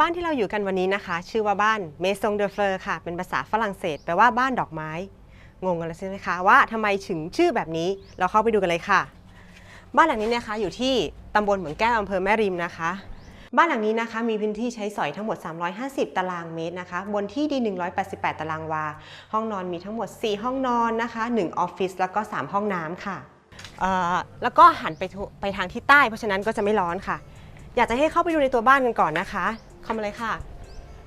บ้านที่เราอยู่กันวันนี้นะคะ ชื่อว่าบ้านเมซงเดอเฟอร์ค่ะ เป็นภาษาฝรั่งเศสแปลว่าบ้านดอกไม้ งงกันแล้วใช่ไหมคะว่าทำไมถึงชื่อแบบนี้เราเข้าไปดูกันเลยค่ะ บ้านหลังนี้นะคะอยู่ที่ตำบลเหมืองแก้วอำเภอแม่ริมนะคะ บ้านหลังนี้นะคะ มีพื้นที่ใช้สอยทั้งหมด 350 ตารางเมตรนะคะ บนที่ดิน 188 ตารางวา ห้องนอนมีทั้งหมด 4 ห้องนอนนะคะ1ออฟฟิศแล้วก็ 3 ห้องน้ำค่ะเอ่อแล้วก็หันไปทุไปทางทิศใต้ เพราะฉะนั้นก็จะไม่ร้อนค่ะ อยากจะให้เข้าไปดูในตัวบ้านกันก่อนนะคะ เข้ามาเลยค่ะ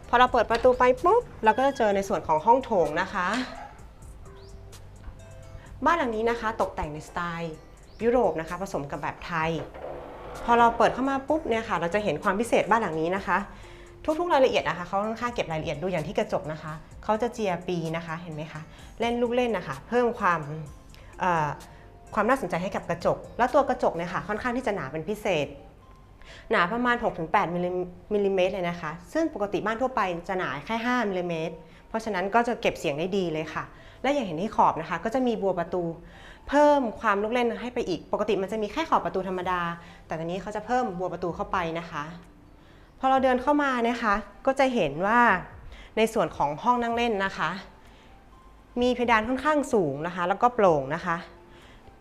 พอเราเปิดประตูไปปุ๊บเราก็จะเจอในส่วนของห้องโถงนะคะ บ้านหลังนี้นะคะ ตกแต่งในสไตล์ยุโรปนะคะ ผสมกับแบบไทย พอเราเปิดเข้ามาปุ๊บเนี่ยค่ะ เราจะเห็นความพิเศษบ้านหลังนี้นะคะ ทุกๆรายละเอียดนะคะเขาค่อนข้างเก็บรายละเอียดดูอย่างที่กระจกนะคะเขาจะเจียปีนะคะเห็นไหมคะเล่นลูกเล่นนะคะ เพิ่มความความน่าสนใจให้กับกระจก แล้วตัวกระจกเนี่ยค่ะค่อนข้างที่จะหนาเป็นพิเศษ หนาประมาณ 6-8มิลลิมิลลิเมตรเลยนะคะ ซึ่งปกติบ้านทั่วไปจะหนาแค่ 5มิลลิเมตรเพราะฉะนั้นก็จะเก็บเสียงได้ดีเลยค่ะ และอย่างเห็นที่ขอบนะคะ ก็จะมีบัวประตู เพิ่มความลูกเล่นให้ไปอีก ปกติมันจะมีแค่ขอบประตูธรรมดา แต่ตอนนี้เขาจะเพิ่มบัวประตูเข้าไปนะคะพอเราเดินเข้ามานะคะ ก็จะเห็นว่าในส่วนของห้องนั่งเล่นนะคะ มีเพดานค่อนข้างสูงนะคะ แล้วก็โปร่งนะคะ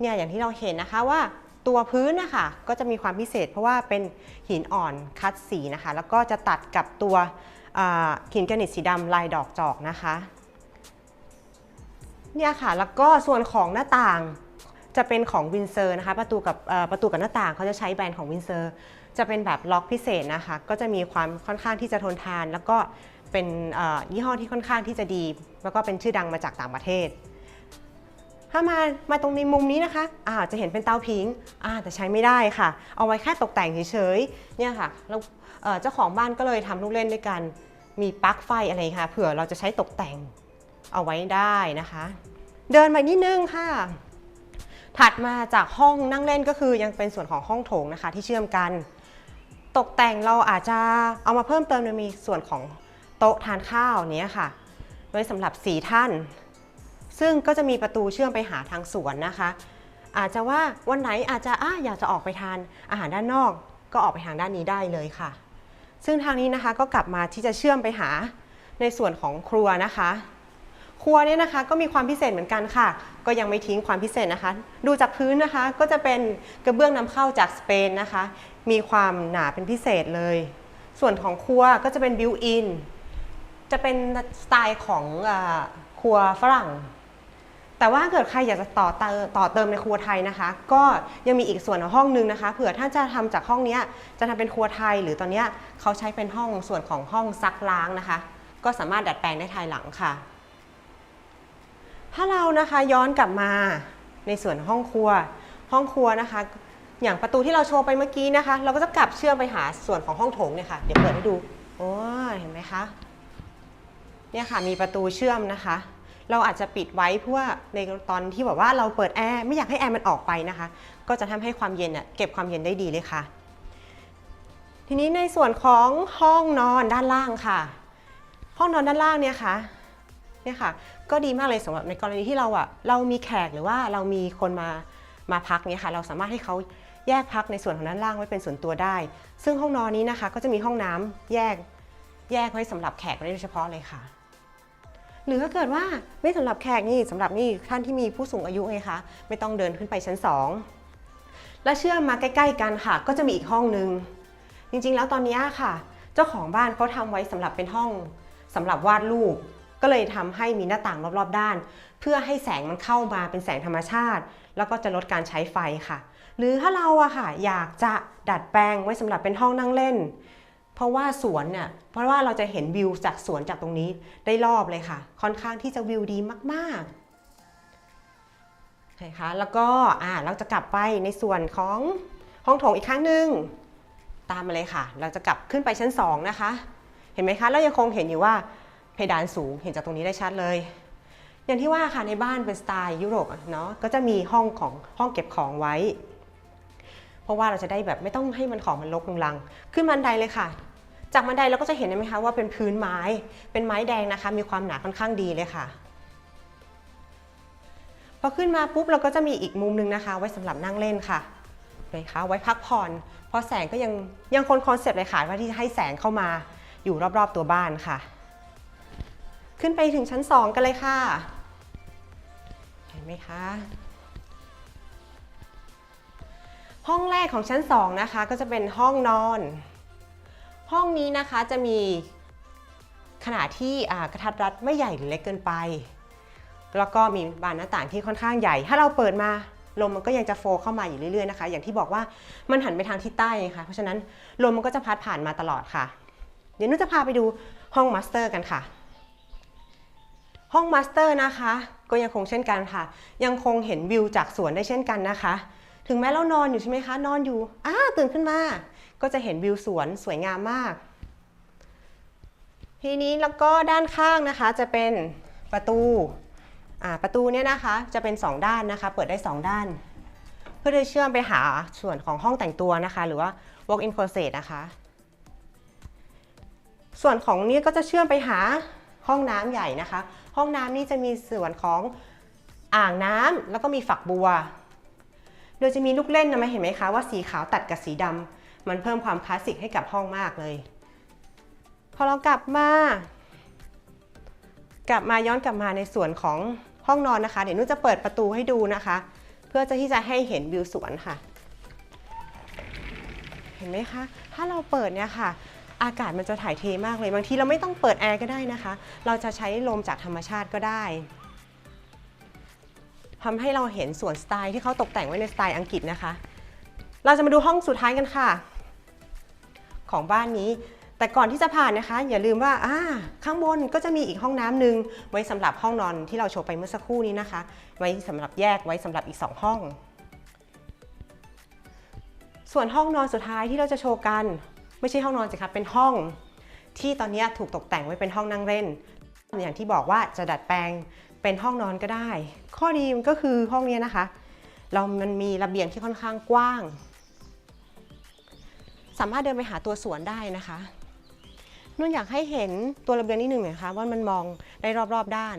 เนี่ยอย่างที่เราเห็นนะคะว่า ตัวพื้นนะคะก็จะมีความพิเศษ เพราะว่าเป็นหินอ่อนคัดสีนะคะ แล้วก็จะตัดกับตัวหินกรนิตสีดำลายดอกจอกนะคะเนี่ยค่ะแล้วก็ส่วนของหน้าต่างจะเป็นของวินเซอร์นะคะประตูกับประตูกับหน้าต่างเขาจะใช้แบรนด์ของวินเซอร์จะเป็นแบบล็อกพิเศษนะคะ ก็จะมีความค่อนข้างที่จะทนทาน แล้วก็เป็นยี่ห้อที่ค่อนข้างที่จะดี แล้วก็เป็นชื่อดังมาจากต่างประเทศ ถ้ามามาตรงในมุมนี้นะคะอ่าจะเห็นเป็นเตาผิงอ่าแต่ใช้ไม่ได้ค่ะ เอาไว้แค่ตกแต่งเฉยๆเนี่ยค่ะแล้วเจ้าของบ้านก็เลยทำลูกเล่นด้วยกัน มีปลั๊กไฟอะไรค่ะเผื่อเราจะใช้ตกแต่งเอาไว้ได้นะคะ เดินมานิดนึงค่ะ ถัดมาจากห้องนั่งเล่นก็คือยังเป็นส่วนของห้องโถงนะคะที่เชื่อมกัน ตกแต่งเราอาจจะเอามาเพิ่มเติมโดยมีส่วนของโต๊ะทานข้าวนี้ค่ะ ไว้สำหรับสี่ท่าน ซึ่งก็จะมีประตูเชื่อมไปหาทางสวนนะคะ อาจจะว่าวันไหนอาจจะอะอยากจะออกไปทานอาหารด้านนอก ก็ออกไปทางด้านนี้ได้เลยค่ะ ซึ่งทางนี้นะคะก็กลับมาที่จะเชื่อมไปหาในส่วนของครัวนะคะ ครัวเนี่ยนะคะก็มีความพิเศษเหมือนกันค่ะ ก็ยังไม่ทิ้งความพิเศษนะคะ ดูจากพื้นนะคะก็จะเป็นกระเบื้องนำเข้าจากสเปนนะคะ มีความหนาเป็นพิเศษเลย ส่วนของครัวก็จะเป็นบิวอินจะเป็นสไตล์ของอครัวฝรั่ง แต่ว่าถ้าเกิดใครอยากจะต่อเติมต่อเติมในครัวไทยนะคะ ก็ยังมีอีกส่วนของห้องนึงนะคะเผื่อถ้านจะทำจากห้องนี้จะทำเป็นครัวไทย หรือตอนนี้เขาใช้เป็นห้องส่วนของห้องซักล้างนะคะ ก็สามารถดัดแปลงได้ภายหลังค่ะ ถ้าเรานะคะย้อนกลับมาในส่วนห้องครัว ห้องครัวนะคะ อย่างประตูที่เราโชว์ไปเมื่อกี้นะคะ เราก็จะกลับเชื่อมไปหาส่วนของห้องโถงเนี่ยค่ะเดี๋ยวเปิดให้ดูโอ้เห็นไหมคะเนี่ยค่ะมีประตูเชื่อมนะคะ เราอาจจะปิดไว้เพื่อในตอนที่แบบว่าเราเปิดแอร์ไม่อยากให้แอร์มันออกไปนะคะ ก็จะทำให้ความเย็นเก็บความเย็นได้ดีเลยค่ะ ทีนี้ในส่วนของห้องนอนด้านล่างค่ะ ห้องนอนด้านล่างเนี่ยค่ะเนี่ยค่ะ ก็ดีมากเลยสำหรับในกรณีที่เราอะเรามีแขกหรือว่าเรามีคนมามาพักเนี่ยค่ะ เราสามารถให้เขาแยกพักในส่วนของด้านล่างไว้เป็นส่วนตัวได้ ซึ่งห้องนอนนี้นะคะ ก็จะมีห้องน้ำแยกแยกไว้สำหรับแขกไว้โดยเฉพาะเลยค่ะ หรือถ้าเกิดว่าไม่สำหรับแขกนี่สำหรับนี่ท่านที่มีผู้สูงอายุไงคะไม่ต้องเดินขึ้นไปชั้นสองและเชื่อมมาใกล้ ๆ กันค่ะ ก็จะมีอีกห้องนึง จริงๆ แล้วตอนนี้ค่ะ เจ้าของบ้านเขาทำไว้สำหรับเป็นห้องสำหรับวาดรูปก็เลยทำให้มีหน้าต่างรอบๆ ด้าน เพื่อให้แสงมันเข้ามาเป็นแสงธรรมชาติ แล้วก็จะลดการใช้ไฟค่ะ หรือถ้าเราอะค่ะ อยากจะดัดแปลงไว้สำหรับเป็นห้องนั่งเล่น เพราะว่าสวนเนี่ยเพราะว่าเราจะเห็นวิวจากสวนจากตรงนี้ได้รอบเลยค่ะ ค่อนข้างที่จะวิวดีมากๆนะคะแล้วก็อ่าเราจะกลับไปในส่วนของห้องโถงอีกครั้งหนึ่งตามมาเลยค่ะ เราจะกลับขึ้นไปชั้นสองนะคะ เห็นไหมคะเรายังคงเห็นอยู่ว่าเพดานสูงเห็นจากตรงนี้ได้ชัดเลย อย่างที่ว่าค่ะในบ้านเป็นสไตล์ยุโรปเนาะก็จะมีห้องของห้องเก็บของไว้ เพราะว่าเราจะได้แบบไม่ต้องให้มันของมันรกรุงรัง ขึ้นบันไดเลยค่ะ จากบันไดเราก็จะเห็นไหมคะว่าเป็นพื้นไม้ เป็นไม้แดงนะคะ มีความหนาค่อนข้างดีเลยค่ะ พอขึ้นมาปุ๊บเราก็จะมีอีกมุมหนึงนะคะ ไว้สำหรับนั่งเล่นค่ะเลยคะไว้พักผ่อนเพราะแสงก็ยังยังคงคอนเซปต์เลยค่ะว่าที่จะให้แสงเข้ามาอยู่รอบๆตัวบ้านค่ะ ขึ้นไปถึงชั้น 2 กันเลยค่ะ เห็นไหมคะห้องแรกของชั้น 2 นะคะ ก็จะเป็นห้องนอน ห้องนี้นะคะจะมีขนาดที่กระทัดรัดไม่ใหญ่หรือเล็กเกินไป แล้วก็มีบานหน้าต่างที่ค่อนข้างใหญ่ ถ้าเราเปิดมาลมมันก็ยังจะโฟเข้ามาอยู่เรื่อยๆนะคะ อย่างที่บอกว่ามันหันไปทางทิศใต้ไงคะเพราะฉะนั้นลมมันก็จะพัดผ่านมาตลอดค่ะ เดี๋ยวนุจะพาไปดูห้องมาสเตอร์กันค่ะ ห้องมาสเตอร์นะคะ ก็ยังคงเช่นกันค่ะ ยังคงเห็นวิวจากสวนได้เช่นกันนะคะ ถึงแม้เรานอนอยู่ใช่ไหมคะ นอนอยู่อ้าตื่นขึ้นมา ก็จะเห็นวิวสวนสวยงามมาก ทีนี้แล้วก็ด้านข้างนะคะจะเป็นประตูประตูเนี่ยนะคะจะเป็น 2 ด้านนะคะ เปิดได้ 2 ด้าน เพื่อจะเชื่อมไปหาส่วนของห้องแต่งตัวนะคะ หรือว่า walk-in closet นะคะ ส่วนของนี้ก็จะเชื่อมไปหาห้องน้ำใหญ่นะคะ ห้องน้ำนี่จะมีส่วนของอ่างน้ำแล้วก็มีฝักบัว โดยจะมีลูกเล่นนะไหมเห็นไหมคะว่าสีขาวตัดกับสีดำ มันเพิ่มความคลาสสิกให้กับห้องมากเลย พอเรากลับมากลับมาย้อนกลับมาในส่วนของห้องนอนนะคะ เดี๋ยวนุชจะเปิดประตูให้ดูนะคะ เพื่อจะที่จะให้เห็นวิวสวนค่ะ เห็นไหมคะ ถ้าเราเปิดเนี่ยค่ะ อากาศมันจะถ่ายเทมากเลย บางทีเราไม่ต้องเปิดแอร์ก็ได้นะคะ เราจะใช้ลมจากธรรมชาติก็ได้ทำให้เราเห็นสวนสไตล์ที่เขาตกแต่งไว้ในสไตล์อังกฤษนะคะ เราจะมาดูห้องสุดท้ายกันค่ะ ของบ้านนี้ แต่ก่อนที่จะผ่านนะคะ อย่าลืมว่าอ่าข้างบนก็จะมีอีกห้องน้ำหนึ่งไว้สำหรับห้องนอนที่เราโชว์ไปเมื่อสักครู่นี้นะคะ ไว้สำหรับแยกไว้สำหรับอีก 2 ห้อง ส่วนห้องนอนสุดท้ายที่เราจะโชว์กัน ไม่ใช่ห้องนอนสิคะเป็นห้อง ที่ตอนนี้ถูกตกแต่งไว้เป็นห้องนั่งเล่น อย่างที่บอกว่าจะดัดแปลงเป็นห้องนอนก็ได้ ข้อดีมันก็คือห้องนี้นะคะ เรามันมีระเบียงที่ค่อนข้างกว้าง สามารถเดินไปหาตัวสวนได้นะคะนุ่นอยากให้เห็นตัวระเบียงนิดหนึ่งนะคะว่ามันมองได้รอบๆด้าน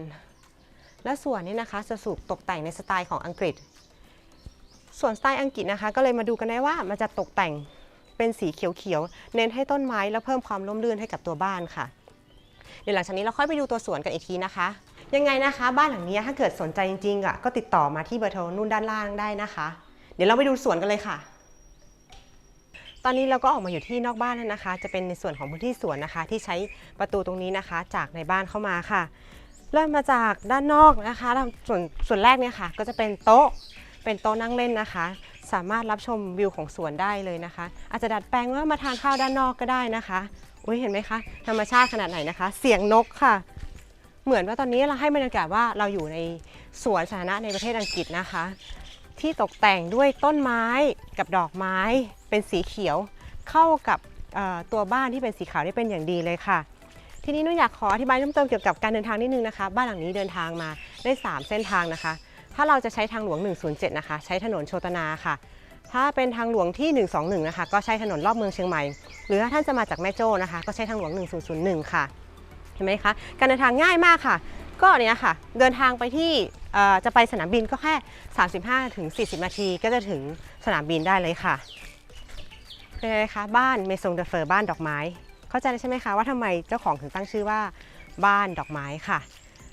และส่วนนี้นะคะจะสูกตกแต่งในสไตล์ของอังกฤษ ส่วนสไตล์อังกฤษนะคะ ก็เลยมาดูกันได้ว่ามันจะตกแต่งเป็นสีเขียวๆเน้นให้ต้นไม้แล้วเพิ่มความร่มรื่นให้กับตัวบ้านค่ะ เดี๋ยวหลังจากนี้เราค่อยไปดูตัวสวนกันอีกทีนะคะ ยังไงนะคะ บ้านหลังนี้ถ้าเกิดสนใจจริงๆอะก็ติดต่อมาที่เบอร์โทรนุ่นด้านล่างได้นะคะ เดี๋ยวเราไปดูสวนกันเลยค่ะ ตอนนี้เราก็ออกมาอยู่ที่นอกบ้านแล้วนะคะ จะเป็นในส่วนของพื้นที่สวนนะคะ ที่ใช้ประตูตรงนี้นะคะ จากในบ้านเข้ามาค่ะ เริ่มมาจากด้านนอกนะคะส่วนส่วนแรกเนี่ยค่ะ ก็จะเป็นโต๊ะเป็นโต๊ะนั่งเล่นนะคะ สามารถรับชมวิวของสวนได้เลยนะคะ อาจจะดัดแปลงว่ามาทานข้าวด้านนอกก็ได้นะคะอุ้ยเห็นไหมคะธรรมชาติขนาดไหนนะคะ เสียงนกค่ะ เหมือนว่าตอนนี้เราให้บรรยากาศว่าเราอยู่ในสวนสาธารณะในประเทศอังกฤษนะคะ ที่ตกแต่งด้วยต้นไม้กับดอกไม้เป็นสีเขียว เข้ากับตัวบ้านที่เป็นสีขาวได้เป็นอย่างดีเลยค่ะ ทีนี้นุอยากขออธิบายเพิ่มเติมเกี่ยวกับการเดินทางนิดนึงนะคะ บ้านหลังนี้เดินทางมาได้ 3 เส้นทางนะคะ ถ้าเราจะใช้ทางหลวง 107 นะคะ ใช้ถนนโชตนาค่ะ ถ้าเป็นทางหลวงที่ 121 นะคะ ก็ใช้ถนนรอบเมืองเชียงใหม่ หรือถ้าท่านจะมาจากแม่โจ้นะคะ ก็ใช้ทางหลวง 1001 ค่ะ เห็นไหมคะ การเดินทางง่ายมากค่ะ ก็เนี่ยค่ะ เดินทางไปที่จะไปสนามบินก็แค่ 35ถึง40 นาทีก็จะถึงสนามบินได้เลยค่ะเป็นไงคะบ้านเมซงเดอเฟอร์บ้านดอกไม้ เข้าใจใช่ไหมคะว่าทำไมเจ้าของถึงตั้งชื่อว่าบ้านดอกไม้ค่ะ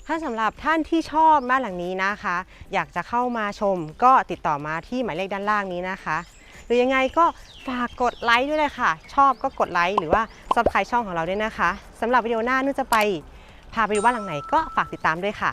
ถ้าสำหรับท่านที่ชอบบ้านหลังนี้นะคะ อยากจะเข้ามาชมก็ติดต่อมาที่หมายเลขด้านล่างนี้นะคะ หรือยังไงก็ฝากกดไลค์ด้วยเลยค่ะ ชอบก็กดไลค์หรือว่าซับสไครต์ช่องของเราด้วยนะคะสำหรับวิดีโอหน้านุ่นจะไป พาไปดูบ้านหลังไหนก็ฝากติดตามด้วยค่ะ